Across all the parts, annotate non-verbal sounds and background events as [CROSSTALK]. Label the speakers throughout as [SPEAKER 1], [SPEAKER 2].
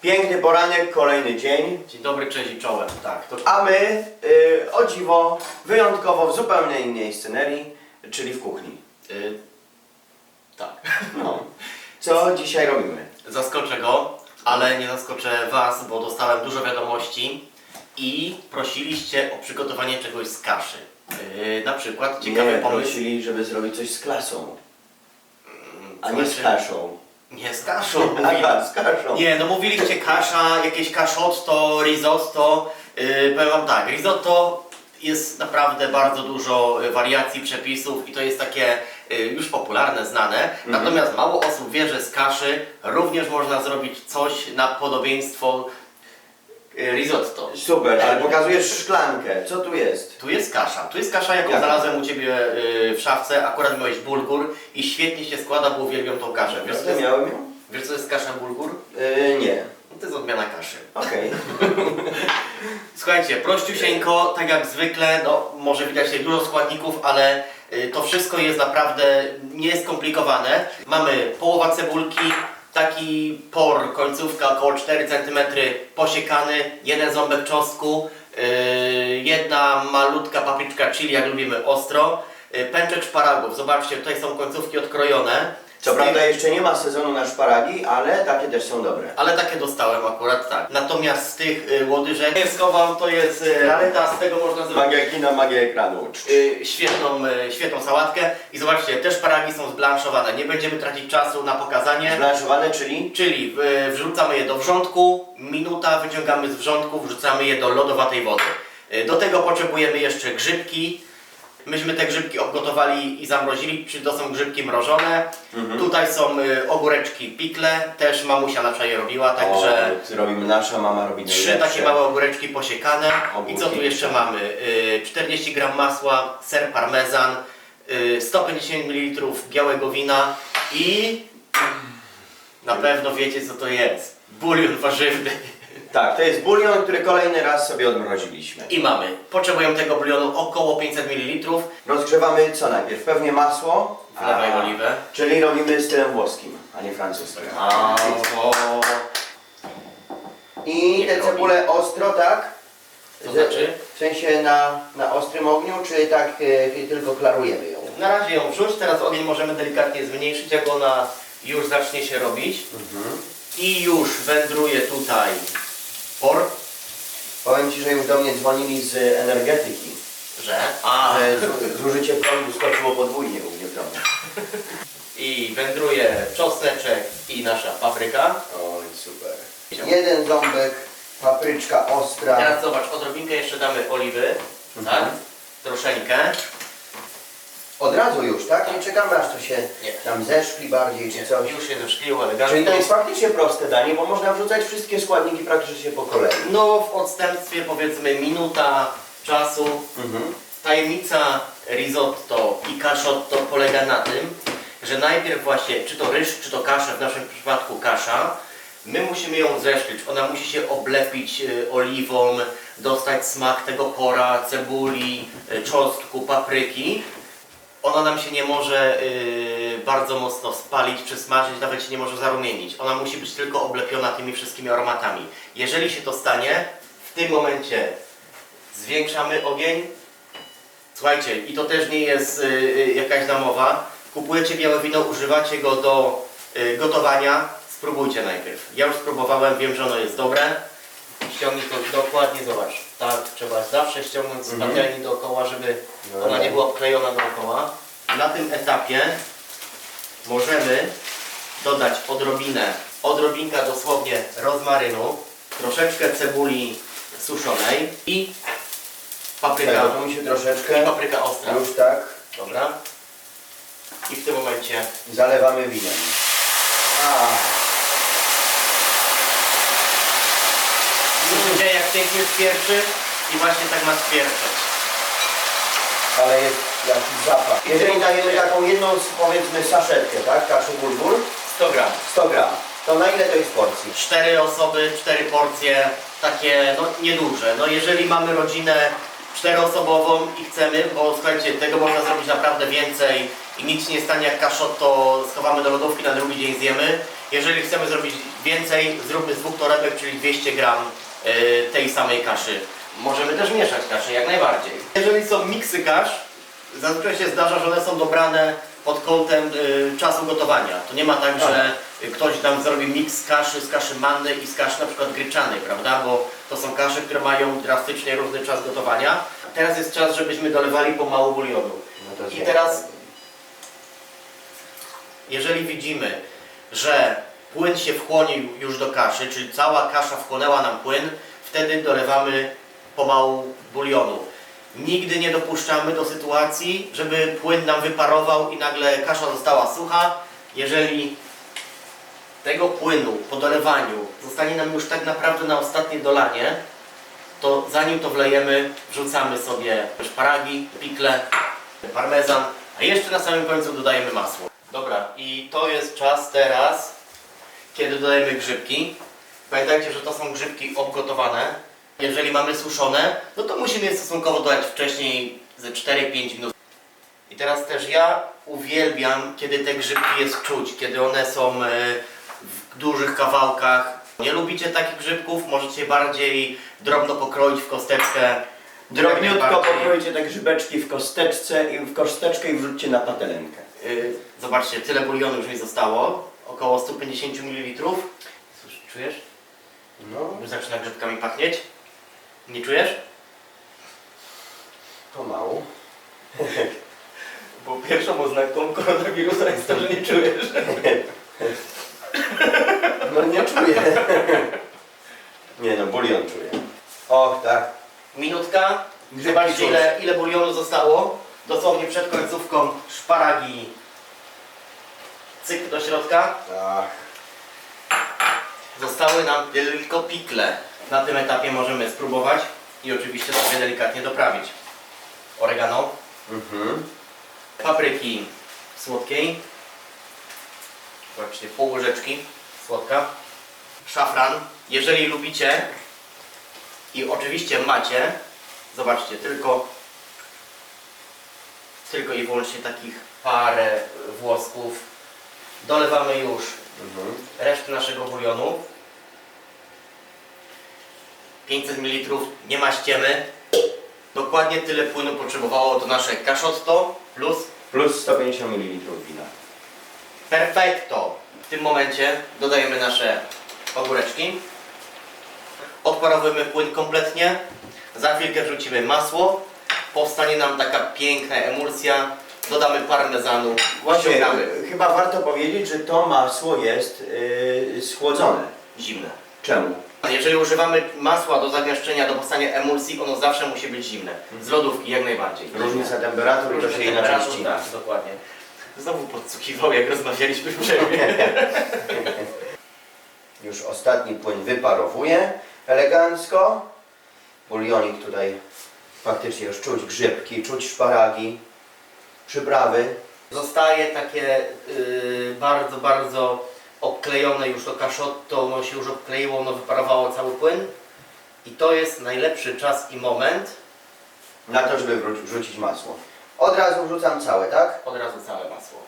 [SPEAKER 1] Piękny poranek, kolejny dzień.
[SPEAKER 2] Dzień dobry, cześć i czołem. Tak, to
[SPEAKER 1] A my, y, o dziwo, wyjątkowo w zupełnie innej scenerii, czyli w kuchni.
[SPEAKER 2] y, tak.
[SPEAKER 1] No. Co dzisiaj robimy?
[SPEAKER 2] Zaskoczę go, ale nie zaskoczę Was, bo dostałem dużo wiadomości i prosiliście o przygotowanie czegoś z kaszy. Y, na przykład ciekawy
[SPEAKER 1] Nie,
[SPEAKER 2] pomysł.
[SPEAKER 1] prosili, żeby zrobić coś z klasą,
[SPEAKER 2] Mm,
[SPEAKER 1] a nie z kaszą.
[SPEAKER 2] Nie z kaszą.
[SPEAKER 1] Aha, [LAUGHS] z kaszą.
[SPEAKER 2] Nie, no mówiliście kasza, jakieś kaszotto, risotto. Yy, powiem wam tak, risotto jest naprawdę bardzo dużo y, wariacji, przepisów i to jest takie y, już popularne, znane. Natomiast mało osób wie, że z kaszy również można zrobić coś na podobieństwo risotto.
[SPEAKER 1] Super, ale pokazujesz szklankę. Co tu jest?
[SPEAKER 2] Tu jest kasza. Tu jest kasza, jaką
[SPEAKER 1] Jaka?
[SPEAKER 2] znalazłem u Ciebie y, w szafce. Akurat miałeś bulgur i świetnie się składa, bo uwielbiam tą kaszę. Wiesz, co jest,
[SPEAKER 1] miałem ją?
[SPEAKER 2] wiesz co jest kasza bulgur?
[SPEAKER 1] Y, nie.
[SPEAKER 2] No to jest odmiana kaszy.
[SPEAKER 1] Okej. [LAUGHS]
[SPEAKER 2] Słuchajcie, prościusieńko, tak jak zwykle, no może widać tutaj dużo składników, ale y, to wszystko jest naprawdę nie jest skomplikowane. Mamy połowa cebulki, taki por, końcówka około 4 cm posiekany, jeden ząbek czosnku, y, jedna malutka papryczka chili, jak lubimy ostro, y, pęczek szparagów, zobaczcie, tutaj są końcówki odkrojone.
[SPEAKER 1] Co prawda jeszcze nie ma sezonu na szparagi, ale takie też są dobre.
[SPEAKER 2] ale takie dostałem akurat tak. Natomiast z tych y, łodyżek nie schowam, to jest y, z tego można zrobić
[SPEAKER 1] Magia kina, magia ekranu.
[SPEAKER 2] y, świetną, y, świetną sałatkę. I zobaczcie, te szparagi są zblanszowane. Nie będziemy tracić czasu na pokazanie.
[SPEAKER 1] Zblanszowane, czyli
[SPEAKER 2] Czyli y, wrzucamy je do wrzątku, minuta, wyciągamy z wrzątku, wrzucamy je do lodowatej wody. Y, Do tego potrzebujemy jeszcze grzybki. Myśmy te grzybki obgotowali i zamrozili, to są grzybki mrożone. Tutaj są y, ogóreczki pikle, też mamusia nasza je robiła, także...
[SPEAKER 1] o, robimy nasza mama robi
[SPEAKER 2] Trzy
[SPEAKER 1] najlepsze.
[SPEAKER 2] takie małe ogóreczki posiekane. I co tu
[SPEAKER 1] Ogórki
[SPEAKER 2] jeszcze mamy? Y, 40 gram masła, ser parmezan, y, 150 ml białego wina i na pewno wiecie co to jest. Bulion warzywny.
[SPEAKER 1] Tak, to jest bulion, który kolejny raz sobie odmroziliśmy.
[SPEAKER 2] I mamy. Potrzebujemy tego bulionu około 500 ml.
[SPEAKER 1] Rozgrzewamy co najpierw? Pewnie masło.
[SPEAKER 2] Wlewaj
[SPEAKER 1] A,
[SPEAKER 2] oliwę.
[SPEAKER 1] Czyli robimy stylem włoskim, a nie francuskim.
[SPEAKER 2] Brawo.
[SPEAKER 1] I te
[SPEAKER 2] robi.
[SPEAKER 1] cebule ostro, tak?
[SPEAKER 2] To
[SPEAKER 1] Ze-
[SPEAKER 2] znaczy?
[SPEAKER 1] W sensie na, na ostrym ogniu, czy tak e, tylko klarujemy ją?
[SPEAKER 2] Na razie ją wrzuć, teraz ogień możemy delikatnie zmniejszyć, jak ona już zacznie się robić. I już wędruje tutaj por,
[SPEAKER 1] Powiem Ci, że już do mnie dzwonili z energetyki,
[SPEAKER 2] że a
[SPEAKER 1] że zu- zużycie prądu skoczyło podwójnie u mnie w domu.
[SPEAKER 2] i wędruje czosneczek i nasza papryka.
[SPEAKER 1] Oj, super. Jeden ząbek, papryczka ostra.
[SPEAKER 2] Teraz zobacz, odrobinkę jeszcze damy oliwy, tak? Troszeczkę.
[SPEAKER 1] Od razu już, tak? Nie czekamy aż to się
[SPEAKER 2] Nie.
[SPEAKER 1] tam zeszkli bardziej czy coś.
[SPEAKER 2] Już się zeszkliło
[SPEAKER 1] Czyli
[SPEAKER 2] elegancko.
[SPEAKER 1] to jest faktycznie proste danie, bo można wrzucać wszystkie składniki praktycznie po kolei.
[SPEAKER 2] No w odstępstwie powiedzmy minuta czasu.
[SPEAKER 1] Mhm.
[SPEAKER 2] Tajemnica risotto i cashotto polega na tym, że najpierw właśnie, czy to ryż, czy to kasza, w naszym przypadku kasza, my musimy ją zeszklić. Ona musi się oblepić y, oliwą, dostać smak tego pora, cebuli, y, czosnku, papryki. Ona nam się nie może y, bardzo mocno spalić, przysmażyć, nawet się nie może zarumienić. Ona musi być tylko oblepiona tymi wszystkimi aromatami. Jeżeli się to stanie, w tym momencie zwiększamy ogień. Słuchajcie, i to też nie jest y, y, jakaś namowa. Kupujecie białe wino, używacie go do y, gotowania. Spróbujcie najpierw. Ja już spróbowałem, wiem, że ono jest dobre. Ściągnij to dokładnie, zobacz. Tak, trzeba zawsze ściągnąć z
[SPEAKER 1] Mhm.
[SPEAKER 2] patelni dookoła, żeby
[SPEAKER 1] No
[SPEAKER 2] ona nie była obklejona dookoła. Na tym etapie możemy dodać odrobinę, odrobinka dosłownie rozmarynu, troszeczkę cebuli suszonej i papryka,
[SPEAKER 1] to mi się
[SPEAKER 2] i
[SPEAKER 1] troszeczkę,
[SPEAKER 2] papryka ostra.
[SPEAKER 1] już tak,
[SPEAKER 2] Dobra. I w tym momencie
[SPEAKER 1] zalewamy winem. A,
[SPEAKER 2] co się dzieje jak pięknie spierczy i właśnie tak ma spierczeć.
[SPEAKER 1] ale jest jakiś zapach. Jeżeli dajemy taką jedną, powiedzmy, saszetkę, tak, kaszy bulgur,
[SPEAKER 2] 100 gram.
[SPEAKER 1] 100 gram, to na ile to jest porcji?
[SPEAKER 2] Cztery osoby, cztery porcje, takie no nieduże. No jeżeli mamy rodzinę czteroosobową i chcemy, bo słuchajcie, tego można zrobić naprawdę więcej i nic się nie stanie jak kaszot, to schowamy do lodówki, na drugi dzień zjemy. Jeżeli chcemy zrobić więcej, zróbmy z dwóch torebek, czyli 200 gram tej samej kaszy. Możemy też mieszać kaszę, jak najbardziej. Jeżeli są miksy kasz, zazwyczaj się zdarza, że one są dobrane pod kątem y, czasu gotowania. To nie ma tak, że y, ktoś tam zrobi miks kaszy z kaszy mannej i z kaszy na przykład gryczanej, prawda? Bo to są kasze, które mają drastycznie różny czas gotowania. Teraz jest czas, żebyśmy dolewali pomału bulionu.
[SPEAKER 1] No
[SPEAKER 2] I teraz, jeżeli widzimy, że płyn się wchłonił już do kaszy, czyli cała kasza wchłonęła nam płyn, wtedy dolewamy pomału bulionu. Nigdy nie dopuszczamy do sytuacji, żeby płyn nam wyparował i nagle kasza została sucha. Jeżeli tego płynu po dolewaniu zostanie nam już tak naprawdę na ostatnie dolanie, to zanim to wlejemy, wrzucamy sobie szparagi, pikle, parmezan, a jeszcze na samym końcu dodajemy masło. Dobra, i to jest czas teraz, kiedy dodajemy grzybki. Pamiętajcie, że to są grzybki obgotowane. Jeżeli mamy suszone, no to musimy je stosunkowo dodać wcześniej ze 4-5 minut. I teraz też ja uwielbiam, kiedy te grzybki jest czuć, kiedy one są e, w dużych kawałkach. Nie lubicie takich grzybków? Możecie bardziej drobno pokroić w kosteczkę.
[SPEAKER 1] Drobniutko pokrójcie te grzybeczki w kosteczce i w kosteczkę i wrzućcie na patelenkę.
[SPEAKER 2] Yy, zobaczcie, tyle bulionu już mi zostało. Około 150 ml. Cóż, czujesz?
[SPEAKER 1] No,
[SPEAKER 2] Już zaczyna grzybkami pachnieć. Nie czujesz?
[SPEAKER 1] pomału. [LAUGHS]
[SPEAKER 2] Bo pierwszą oznaką koronawirusa jest to, że nie czujesz. [LAUGHS]
[SPEAKER 1] No nie czuję. [LAUGHS] Nie no, bulion czuję. Och, tak.
[SPEAKER 2] Minutka.
[SPEAKER 1] Grzybki
[SPEAKER 2] Zobaczcie
[SPEAKER 1] czuć.
[SPEAKER 2] ile, ile bulionu zostało. Dosłownie przed końcówką szparagi. Cyk do środka.
[SPEAKER 1] Ach,
[SPEAKER 2] Zostały nam tylko pikle. Na tym etapie możemy spróbować i oczywiście sobie delikatnie doprawić. Oregano,
[SPEAKER 1] mhm.
[SPEAKER 2] papryki słodkiej. Zobaczcie, pół łyżeczki słodka. Szafran. Jeżeli lubicie i oczywiście macie, zobaczcie, tylko tylko i wyłącznie takich parę włosków. Dolewamy już
[SPEAKER 1] Mhm.
[SPEAKER 2] resztę naszego bulionu. 500 ml, nie maściemy. Dokładnie tyle płynu potrzebowało to nasze kaszotto plus
[SPEAKER 1] Plus 150 ml wina.
[SPEAKER 2] perfecto. W tym momencie dodajemy nasze ogóreczki. Odparowujemy płyn kompletnie. Za chwilkę wrzucimy masło. Powstanie nam taka piękna emulsja. Dodamy parmezanu.
[SPEAKER 1] Właśnie,
[SPEAKER 2] ściągamy.
[SPEAKER 1] chyba warto powiedzieć, że to masło jest yy, schłodzone.
[SPEAKER 2] Zimne.
[SPEAKER 1] Czemu?
[SPEAKER 2] Jeżeli używamy masła do zagęszczenia, do powstania emulsji, ono zawsze musi być zimne. Z lodówki jak najbardziej.
[SPEAKER 1] Różnica temperatur i to się inaczej
[SPEAKER 2] temperatur,
[SPEAKER 1] ścina.
[SPEAKER 2] Tak, dokładnie. Znowu podsłuchiwał, jak rozmawialiśmy w przerwie. [LAUGHS]
[SPEAKER 1] Już ostatni płyn wyparowuje elegancko. Bulionik tutaj faktycznie już czuć grzybki, czuć szparagi, przyprawy.
[SPEAKER 2] Zostaje takie yy, bardzo, bardzo obklejone już to kaszotto, ono się już obkleiło, ono wyparowało cały płyn. I to jest najlepszy czas i moment.
[SPEAKER 1] Na to, żeby wró- wrzucić masło. Od razu wrzucam całe, tak?
[SPEAKER 2] Od razu całe masło.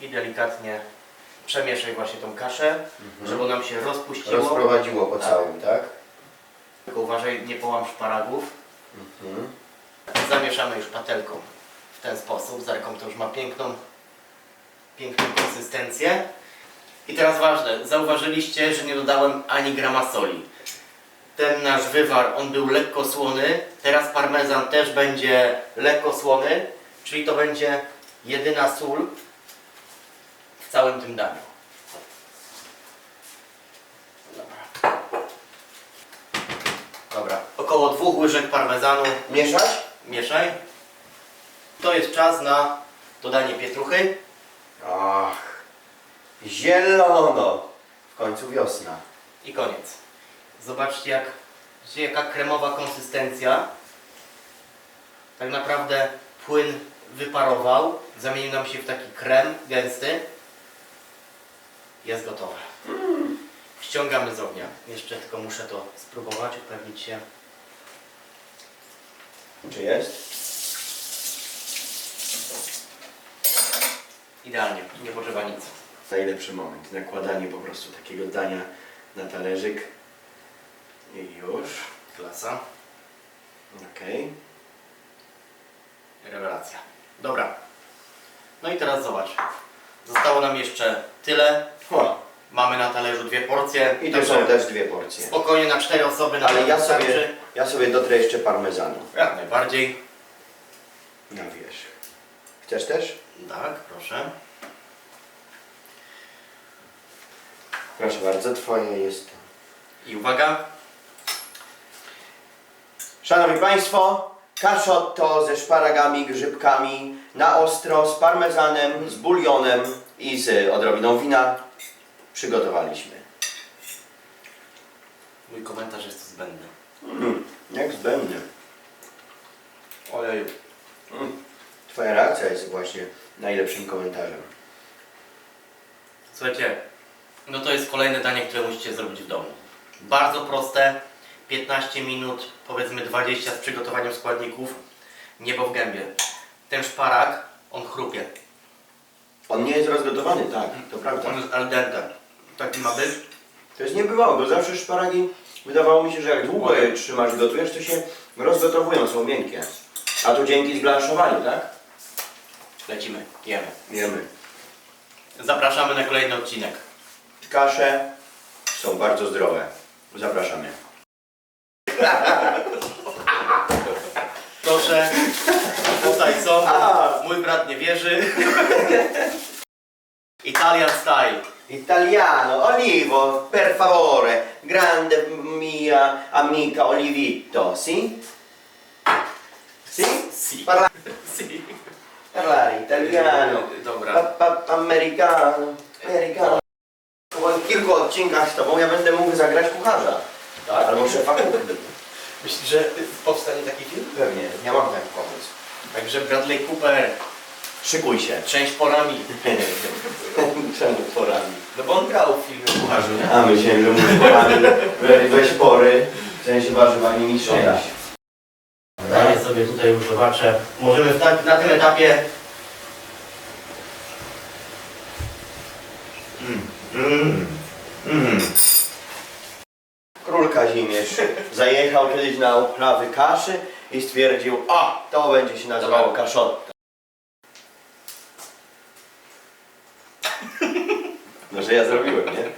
[SPEAKER 2] I delikatnie przemieszaj właśnie tą kaszę, żeby nam się rozpuściło.
[SPEAKER 1] Rozprowadziło po
[SPEAKER 2] Tak.
[SPEAKER 1] całym, tak?
[SPEAKER 2] Tylko uważaj, nie połam szparagów.
[SPEAKER 1] Mhm.
[SPEAKER 2] Zamieszamy już patelką w ten sposób. Zerką to już ma piękną, piękną konsystencję. I teraz ważne, zauważyliście, że nie dodałem ani grama soli. Ten nasz wywar, on był lekko słony. Teraz parmezan też będzie lekko słony, czyli to będzie jedyna sól w całym tym daniu. Dobra. Dobra. Około dwóch łyżek parmezanu
[SPEAKER 1] Mieszać?
[SPEAKER 2] Mieszaj. To jest czas na dodanie pietruchy.
[SPEAKER 1] Ach, zielono. W końcu wiosna.
[SPEAKER 2] I koniec. Zobaczcie jak, jaka kremowa konsystencja. Tak naprawdę płyn wyparował, zamienił nam się w taki krem gęsty. Jest gotowe. Ściągamy z ognia. Jeszcze tylko muszę to spróbować, upewnić się.
[SPEAKER 1] Czy jest?
[SPEAKER 2] Idealnie, nie potrzeba nic.
[SPEAKER 1] Najlepszy moment. Nakładanie po prostu takiego dania na talerzyk. I już.
[SPEAKER 2] Klasa.
[SPEAKER 1] Okej.
[SPEAKER 2] Rewelacja. Dobra. No i teraz zobacz. Zostało nam jeszcze tyle.
[SPEAKER 1] O,
[SPEAKER 2] Mamy na talerzu dwie porcje.
[SPEAKER 1] I tu
[SPEAKER 2] Także
[SPEAKER 1] są też dwie porcje.
[SPEAKER 2] Spokojnie na cztery osoby na
[SPEAKER 1] Ale ja sobie,
[SPEAKER 2] wystarczy.
[SPEAKER 1] ja sobie dotrę jeszcze parmezanu
[SPEAKER 2] Jak najbardziej.
[SPEAKER 1] na wierzch. Chcesz też?
[SPEAKER 2] Tak, proszę.
[SPEAKER 1] Proszę bardzo, twoje jest.
[SPEAKER 2] I uwaga.
[SPEAKER 1] Szanowni Państwo, kaszotto ze szparagami, grzybkami, na ostro, z parmezanem, z bulionem i z odrobiną wina przygotowaliśmy.
[SPEAKER 2] Mój komentarz jest zbędny.
[SPEAKER 1] Mm, jak zbędny.
[SPEAKER 2] Ojej.
[SPEAKER 1] Mm. Twoja reakcja jest właśnie najlepszym komentarzem.
[SPEAKER 2] Słuchajcie, no to jest kolejne danie, które musicie zrobić w domu. Bardzo proste, 15 minut, powiedzmy 20 z przygotowaniem składników, niebo w gębie. Ten szparak, on chrupie.
[SPEAKER 1] On nie jest rozgotowany, tak, to prawda.
[SPEAKER 2] On jest al dente. Taki ma być.
[SPEAKER 1] To jest niebywało, bo zawsze szparagi wydawało mi się, że jak długo je trzymasz, gotujesz, to się rozgotowują, są miękkie. A tu dzięki zblanszowaniu, tak?
[SPEAKER 2] Lecimy, jemy.
[SPEAKER 1] Wiemy.
[SPEAKER 2] Zapraszamy na kolejny odcinek.
[SPEAKER 1] Kasze są bardzo zdrowe. Zapraszamy.
[SPEAKER 2] Proszę, tutaj są. Mój brat nie wierzy. Italian style.
[SPEAKER 1] Italiano, olivo, per favore, grande mia amica Olivito, sì? Sì?
[SPEAKER 2] Si.
[SPEAKER 1] Parla- [LAUGHS]
[SPEAKER 2] Si.
[SPEAKER 1] parlare italiano,
[SPEAKER 2] Dobra.
[SPEAKER 1] pa, pa, americano, americano. Po kilku odcinkach z Tobą ja będę mógł zagrać kucharza.
[SPEAKER 2] Tak?
[SPEAKER 1] Albo szefa kuchni.
[SPEAKER 2] Myślisz, że powstanie taki film?
[SPEAKER 1] Pewnie, ja mam taki pomysł.
[SPEAKER 2] Także Bradley Cooper,
[SPEAKER 1] Szykuj się.
[SPEAKER 2] część porami. [LAUGHS]
[SPEAKER 1] Czemu porami?
[SPEAKER 2] No bo on grał w filmie kucharzu, nie?
[SPEAKER 1] A myślałem, że mówisz porami. We- Weź pory, w sensie warzywami mi
[SPEAKER 2] Dobra. Daję sobie tutaj już zobaczę. Możemy tak, na tym etapie.
[SPEAKER 1] Mm. Mm. Król Kazimierz zajechał kiedyś na uprawy kaszy i stwierdził, a to będzie się nazywało
[SPEAKER 2] Dobra.
[SPEAKER 1] kaszotta. No, że ja zrobiłem, nie?